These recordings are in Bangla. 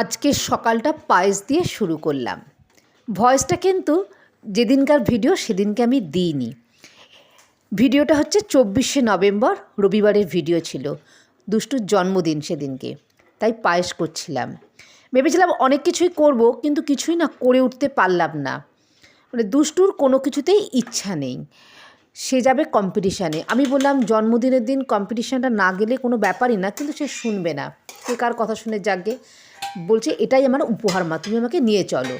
আজকে সকালটা পায়েস দিয়ে শুরু করলাম। ভয়েসটা কিন্তু যেদিনকার ভিডিও সেদিনকে আমি দিইনি। ভিডিওটা হচ্ছে চব্বিশে নভেম্বর, রবিবারের ভিডিও ছিল। দুষ্টুর জন্মদিন সেদিনকে, তাই পায়েস করছিলাম। ভেবেছিলাম অনেক কিছুই করব, কিন্তু কিছুই না করে উঠতে পারলাম না। মানে দুষ্টুর কোনো কিছুতেই ইচ্ছা নেই। সে যাবে কম্পিটিশানে আমি বললাম, জন্মদিনের দিন কম্পিটিশানটা না গেলে কোনো ব্যাপারই না। কিন্তু সে শুনবে না। কে কার কথা শুনে জাগে। বলছে, এটাই আমার উপহার মা, তুমি আমাকে নিয়ে চলো।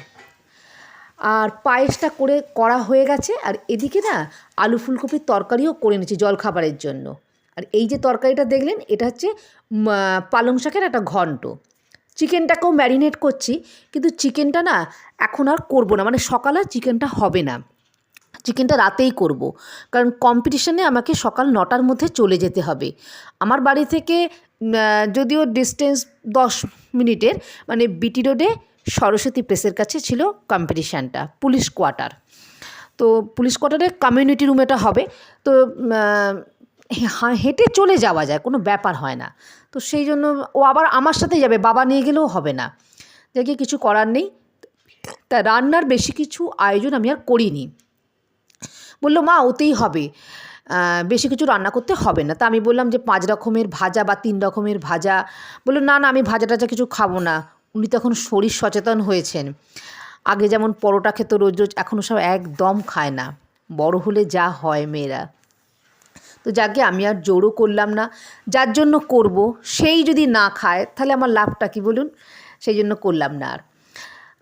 আর পায়েসটা করে করা হয়ে গেছে। আর এদিকে না, আলু ফুলকপির তরকারিও করে নিচ্ছি জলখাবারের জন্য। আর এই যে তরকারিটা দেখলেন, এটা হচ্ছে পালং শাকের একটা ঘন্ট। চিকেনটাকেও ম্যারিনেট করছি, কিন্তু চিকেনটা না এখন আর করব না। মানে সকালে চিকেনটা হবে না। চিকেনটা রাতেই করব। কারণ কম্পিটিশনে আমাকে সকাল নটার মধ্যে চলে যেতে হবে। আমার বাড়ি থেকে যদিও ডিস্টেন্স দশ মিনিটের মানে বিটি রোডে সরস্বতী প্রেসের কাছে ছিল কম্পিটিশানটা পুলিশ কোয়ার্টার। তো পুলিশ কোয়ার্টারে কমিউনিটি রুম এটা হবে। তো হেঁটে চলে যাওয়া যায়, কোনো ব্যাপার হয় না। তো সেই জন্য ও আবার আমার সাথে যাবে, বাবা নিয়ে গেলেও হবে না। দেখি কিছু করার নেই। তা রান্নার বেশি কিছু আয়োজন আমি আর করিনি। বলল, মা, ওতেই হবে। বেশি কিছু রান্না করতে হবে না। তা আমি বললাম যে, পাঁচ রকমের ভাজা বা তিন রকমের ভাজা। বলল, না না, আমি ভাজা টাজা কিছু খাব না। উনি তখন শরীর সচেতন হয়েছেন। আগে যেমন পরোটা খেত রোজ রোজ, এখন সব একদম খায় না। বড় হলে যা হয় মেয়েরা। তো যাকে আমি আর জোরও করলাম না, যার জন্য করব, সেই যদি না খায়, তাহলে আমার লাভটা কি বলুন? সেই জন্য করলাম না আর।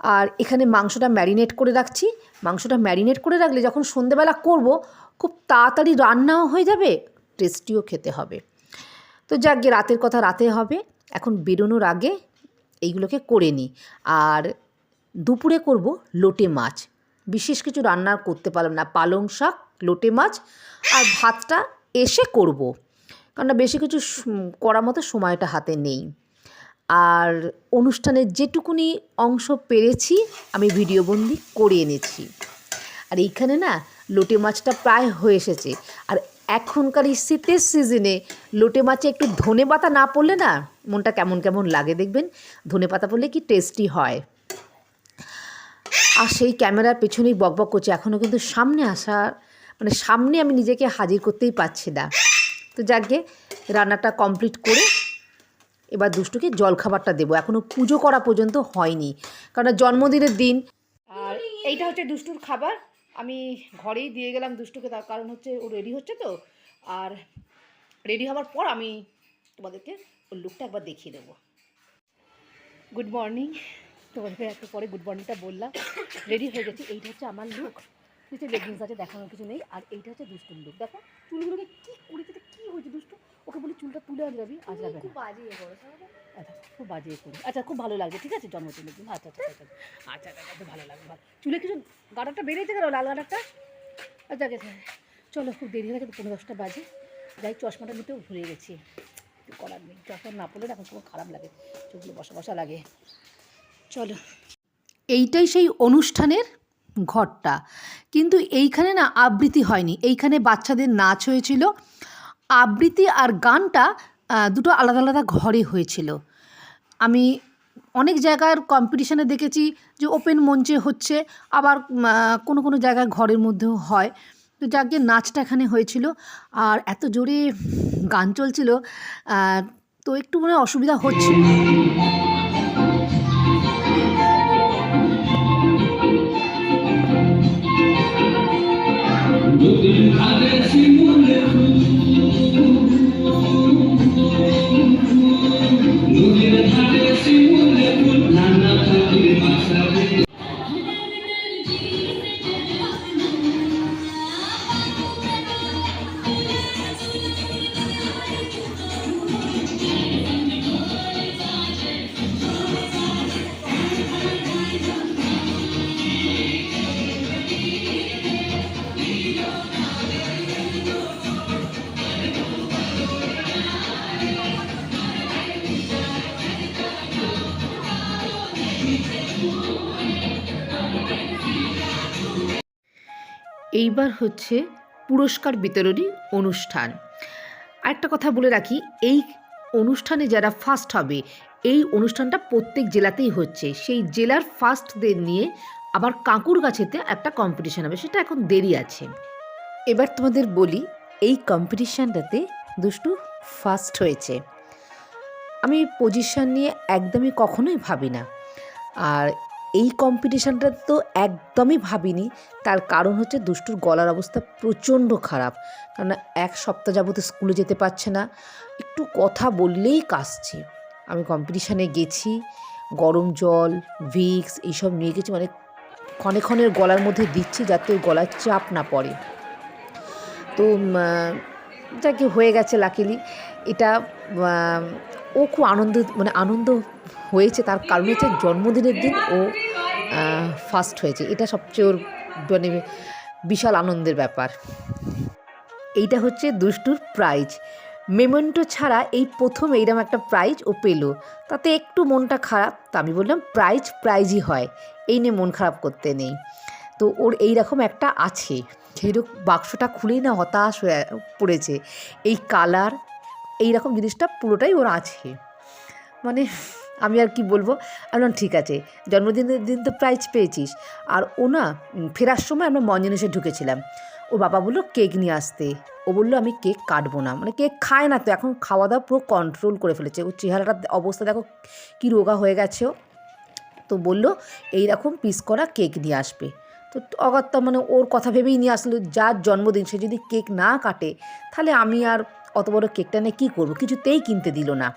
আর এখানে মাংসটা ম্যারিনেট করে রাখছি। মাংসটা ম্যারিনেট করে রাখলে যখন সন্ধেবেলা করব, খুব তাড়াতাড়ি রান্নাও হয়ে যাবে, টেস্টিও খেতে হবে। তো যাক গে, রাতের কথা রাতে হবে। এখন বেরোনোর আগে এইগুলোকে করে নিই। আর দুপুরে করব লোটে মাছ। বিশেষ কিছু রান্না করতে পারলাম না। পালং শাক, লোটে মাছ আর ভাতটা এসে করব। কারণ না বেশি কিছু করার মতো সময়টা হাতে নেই। আর অনুষ্ঠানের যেটুকুনি অংশ পেরেছি, আমি ভিডিওবন্দি করে এনেছি। আর এইখানে না, লোটে মাছটা প্রায় হয়ে এসেছে। আর এখনকার এই শীতের সিজনে লোটে মাছে একটু ধনে পাতা না পড়লে না, মনটা কেমন কেমন লাগে দেখবেন? ধনে পাতা পড়লে কি টেস্টি হয়? আর সেই ক্যামেরার পেছনেই বকবক করছে এখনও কিন্তু সামনে আসা মানে সামনে আমি নিজেকে হাজির করতেই পারছি না। তো যাকে রান্নাটা কমপ্লিট করে এবার দুষ্টুকে জলখাবারটা দেবো। এখনও পুজো করা পর্যন্ত হয়নি। কারণ জন্মদিনের দিন। আর এইটা হচ্ছে দুষ্টুর খাবার। আমি ঘরেই দিয়ে গেলাম দুষ্টুকে, তার কারণ হচ্ছে ও রেডি হচ্ছে তো। আর রেডি হওয়ার পর আমি তোমাদেরকে ওর লুকটা একবার দেখিয়ে দেবো। গুড মর্নিং তোমাদেরকে একটু পরে গুড মর্নিংটা বললাম। রেডি হয়ে গেছি। এইটা হচ্ছে আমার লুক নিচে লেগিংস আছে, দেখানোর কিছু নেই। আর এইটা হচ্ছে দুষ্টুর লুক দেখো, চুলগুলোকে কী করেছে কী হয়েছে দুষ্টু? ওকে বলি চুলটা তুলে আনজাবি আজ যাবে না বাজে আচ্ছা খুব বাজিয়ে করি। আচ্ছা খুব ভালো লাগছে ঠিক আছে? জন্মদিনের দিন আচ্ছা আচ্ছা আচ্ছা আচ্ছা আচ্ছা আচ্ছা ভালো লাগবে ভালো। চুলে কিছু গাডারটা বেরিয়েছে কেন? লাল গাডারটা আচ্ছা আচ্ছা চলো খুব দেরি হয়ে গেছে পনেরো দশটা বাজে। যাই চশমাটা নিতেও ভুলে গেছি। করার নেই। চশমা না পড়লে এখন খুব খারাপ লাগে। চোখগুলো বসা বসা লাগে। চলো। এইটাই সেই অনুষ্ঠানের ঘরটা। কিন্তু এইখানে না আবৃত্তি হয়নি। এইখানে বাচ্চাদের নাচ হয়েছিল। আবৃত্তি আর গানটা দুটো আলাদা আলাদা ঘরে হয়েছিল। আমি অনেক জায়গার কম্পিটিশানে দেখেছি যে ওপেন মঞ্চে হচ্ছে, আবার কোনো কোনো জায়গায় ঘরের মধ্যেও হয়। তো যাকে নাচটা এখানে হয়েছিল। আর এত জোরে গান চলছিল তো একটু মনে অসুবিধা হচ্ছিল। এইবার হচ্ছে পুরস্কার বিতরণী অনুষ্ঠান। আরেকটা কথা বলে রাখি, এই অনুষ্ঠানে যারা ফার্স্ট হবে, এই অনুষ্ঠানটা প্রত্যেক জেলাতেই হচ্ছে। সেই জেলার ফার্স্টদের নিয়ে আবার কাঁকুর গাছেতে একটা কম্পিটিশান হবে, সেটা এখন দেরি আছে। এবার তোমাদের বলি, এই কম্পিটিশানটাতে দুষ্টু ফার্স্ট হয়েছে। আমি পজিশন নিয়ে একদমই কখনোই ভাবি না। আর এই কম্পিটিশানটা তো একদমই ভাবিনি। তার কারণ হচ্ছে দুষ্টুর গলার অবস্থা প্রচণ্ড খারাপ। কারণ এক সপ্তাহ যাবত স্কুলে যেতে পারছে না। একটু কথা বললেই কাশছে। আমি কম্পিটিশানে গেছি, গরম জল ভিক্স এইসব নিয়ে গেছি মানে ক্ষণে ক্ষণের গলার মধ্যে দিচ্ছি যাতে গলার চাপ না পড়ে। তো যাকে, হয়ে গেছে লাকিলি এটা ও খুব আনন্দ মানে আনন্দ হয়েছে, তার কারণ হচ্ছে জন্মদিনের দিন ও ফার্স্ট হয়েছে। এটা সবচেয়ে ওর মানে বিশাল আনন্দের ব্যাপার। এইটা হচ্ছে দুষ্টুর প্রাইজ মেমেন্টো ছাড়া এই প্রথম এইরকম একটা প্রাইজ ও পেল। তাতে একটু মনটা খারাপ, তা আমি বললাম প্রাইজ প্রাইজই হয়। এই নিয়ে মন খারাপ করতে নেই। তো ওর এই রকম একটা আছে। সেইরকম বাক্সটা খুলেই না হতাশ হয়ে পড়েছে। এই কালার এই রকম জিনিসটা পুরোটাই ওর আছে। মানে আমি আর কি বলব? আমি ঠিক আছে, জন্মদিনের দিন তো প্রাইজ পেয়েছিস। আর ও না ফেরার সময় আমরা মঞ্জনেশে ঢুকেছিলাম। ও বাবা বলল, কেক নিয়ে আসতে। ও বলল, আমি কেক কাটবো না। মানে কেক খায় না তো, এখন খাওয়া দাওয়া পুরো কন্ট্রোল করে ফেলেছে। ওর চেহারাটার অবস্থা দেখো, কী রোগা হয়ে গেছে ও। তো বলল, এইরকম পিস করা কেক নিয়ে আসবে। তো অগত্যা মানে ওর কথা ভেবেই নিয়ে আসলো, যার জন্মদিন, সে যদি কেক না কাটে, তাহলে আমি আর অত বড় কেকটা নিয়ে কী করব? কিছুতেই কিনতে দিল না।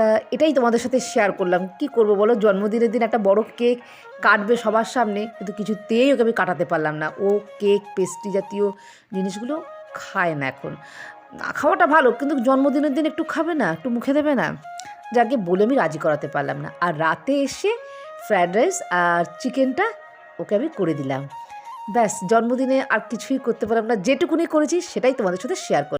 তা এটাই তোমাদের সাথে শেয়ার করলাম। কি করব বলো? জন্মদিনের দিন একটা বড় কেক কাটবে সবার সামনে, কিন্তু কিছুতেই ওকে আমি কাটাতে পারলাম না। ও কেক পেস্ট্রি জাতীয় জিনিসগুলো খায় না এখন। না, খাওয়াটা ভালো, কিন্তু জন্মদিনের দিন একটু খাবে না, একটু মুখে দেবে না। যাকে বলে আমি রাজি করাতে পারলাম না। আর রাতে এসে ফ্রায়েড রাইস আর চিকেনটা ওকে আমি করে দিলাম। ব্যাস, জন্মদিনে আর কিছুই করতে পারলাম না। যেটুকুনি করেছি সেটাই তোমাদের সাথে শেয়ার করি